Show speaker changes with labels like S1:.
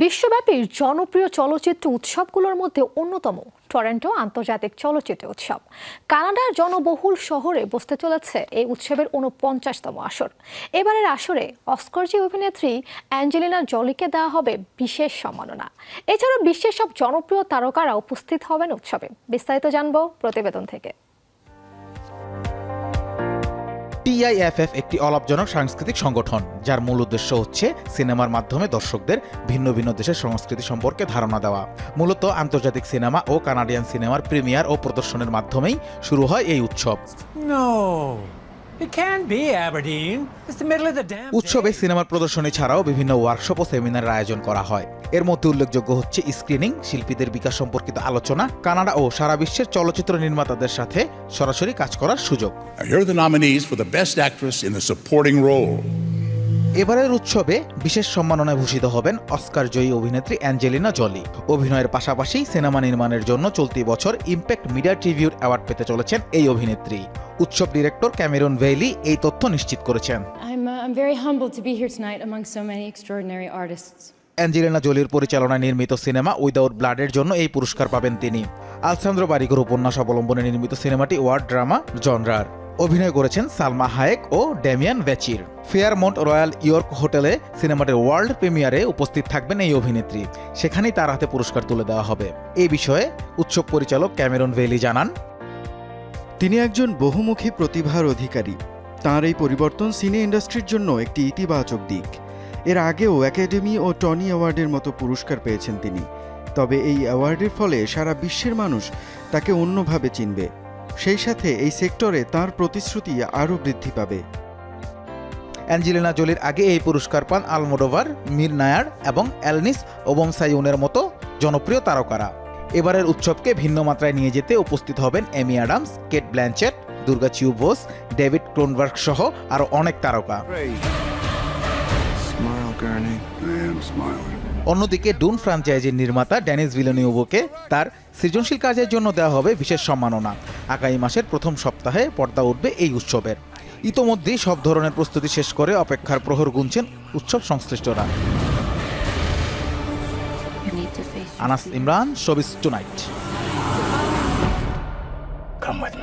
S1: বিশ্বব্যাপী জনপ্রিয় চলচ্চিত্র উৎসবগুলোর মধ্যে অন্যতম, টরেন্টো আন্তর্জাতিক চলচ্চিত্র উৎসব। কানাডার জনবহুল শহরে বসতে চলেছে এই উৎসবের উনপঞ্চাশতম আসর। এবারের আসরে অস্করজি অভিনেত্রী অ্যাঞ্জেলিনা জলিকে দেওয়া হবে বিশেষ সম্মাননা। এছাড়াও বিশ্বের সব জনপ্রিয় তারকারা উপস্থিত হবেন উৎসবে। বিস্তারিত জানব প্রতিবেদন থেকে।
S2: টিআইএফএফ একটি অলাভজনক সাংস্কৃতিক সংগঠন, যার মূল উদ্দেশ্য হচ্ছে সিনেমার মাধ্যমে দর্শকদের ভিন্ন ভিন্ন দেশের সংস্কৃতি সম্পর্কে ধারণা দেওয়া। মূলত আন্তর্জাতিক সিনেমা ও কানাডিয়ান সিনেমার প্রিমিয়ার ও প্রদর্শনের মাধ্যমেই শুরু হয় এই উৎসব।
S3: No, it can't be Aberdeen. It's the middle of the damn.
S2: উৎসবে সিনেমার প্রদর্শনী ছাড়াও বিভিন্ন ওয়ার্কশপ ও সেমিনারের আয়োজন করা হয় এর মধ্যে উল্লেখযোগ্য হচ্ছে স্ক্রিনিং শিল্পীদের বিকাশ সম্পর্কিত আলোচনা কানাডা ও সারা বিশ্বের চলচ্চিত্র নির্মাতাদের সাথে সরাসরি কাজ করার সুযোগ
S4: Now, here are the nominees for the Best Actress in the Supporting Role.
S2: এবারের উৎসবে বিশেষ সম্মাননায় ভূষিত হবেন অস্কার জয়ী অভিনেত্রী অ্যাঞ্জেলিনা জলি অভিনয়ের পাশাপাশি সিনেমা নির্মাণের জন্য চলতি বছর ইম্প্যাক্ট মিডিয়া ট্রিবিউট অ্যাওয়ার্ড পেতে চলেছেন এই অভিনেত্রী উৎসব ডিরেক্টর ক্যামেরন ভেইলি এই তথ্য নিশ্চিত করেছেন।
S5: Uh.
S2: অ্যাঞ্জেলিনা জলির পরিচালনায় নির্মিত সিনেমা উইদাউট ব্লাডের জন্য এই পুরস্কার পাবেন তিনি। আলসান্দ্র বারিকর উপন্যাস অবলম্বনে নির্মিত সিনেমাটি ওয়ার্ড ড্রামা জনরার। অভিনয় করেছেন সালমা হায়েক ও ড্যামিয়ান ভ্যাচির ফেয়ারমন্ট রয়্যাল ইয়র্ক হোটেলে সিনেমাটির ওয়ার্ল্ড প্রিমিয়ারে উপস্থিত থাকবেন এই অভিনেত্রী। সেখানেই তার হাতে পুরস্কার তুলে দেওয়া হবে। এই বিষয়ে উৎসব পরিচালক ক্যামেরন ভেলি জানান
S6: তিনি একজন বহুমুখী প্রতিভার অধিকারী। তার এই পরিবর্তন সিনে ইন্ডাস্ট্রির জন্য একটি ইতিবাচক দিক। এর আগেও একাডেমি ও টনি অ্যাওয়ার্ডের মতো পুরস্কার পেয়েছেন তিনি। তবে এই অ্যাওয়ার্ডের ফলে সারা বিশ্বের মানুষ তাকে অন্যভাবে চিনবে। সেই সাথে এই সেক্টরে তার প্রতিশ্রুতি আরও বৃদ্ধি পাবে।
S2: অ্যাঞ্জেলিনা জলির আগে এই পুরস্কার পান আলমোডোভার, মির নায়ার এবং অ্যালনিস ওবমসাইউনের মতো জনপ্রিয় তারকারা। এবারের উৎসবকে ভিন্ন মাত্রায় নিয়ে যেতে উপস্থিত হবেন Amy Adams Cate Blanchett Durga Chew-Bose David Cronenberg সহ আরও অনেক তারকা. অন্যদিকে ডুন ফ্রাঞ্চাইজির নির্মাতা ড্যানিস ভিলেনিউভোকে তার সৃজনশীল কাজের জন্য দেওয়া হবে বিশেষ সম্মাননা। আগামী মাসের প্রথম সপ্তাহে পর্দা উঠবে এই উৎসবের। ইতোমধ্যেই সব ধরনের প্রস্তুতি শেষ করে অপেক্ষার প্রহর গুনছেন উৎসব সংশ্লিষ্টরা। Anas Imran showbiz tonight
S3: Come with me.